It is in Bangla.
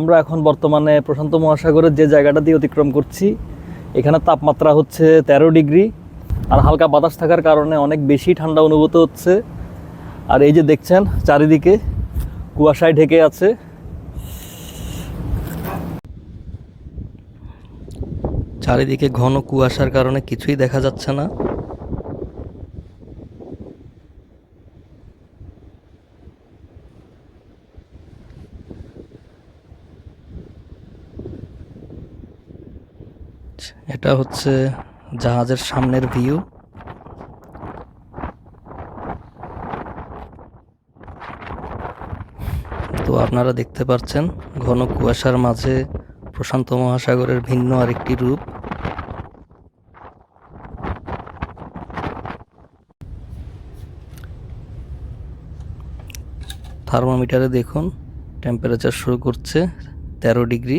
আমরা এখন বর্তমানে প্রশান্ত মহাসাগরের যে জায়গাটা দিয়ে অতিক্রম করছি, এখানে তাপমাত্রা হচ্ছে তেরো ডিগ্রি আর হালকা বাতাস থাকার কারণে অনেক বেশি ঠান্ডা অনুভূত হচ্ছে। আর এই যে দেখছেন, চারিদিকে কুয়াশায় ঢেকে আছে। চারিদিকে ঘন কুয়াশার কারণে কিছুই দেখা যাচ্ছে না। এটা হচ্ছে জাহাজের সামনের ভিউ তো আপনারা দেখতে পাচ্ছেন, ঘন কুয়াশার মাঝে প্রশান্ত মহাসাগরের ভিন্ন আরেকটি রূপ। থার্মোমিটারে দেখুন টেম্পারেচার শুরু করছে তেরো ডিগ্রি।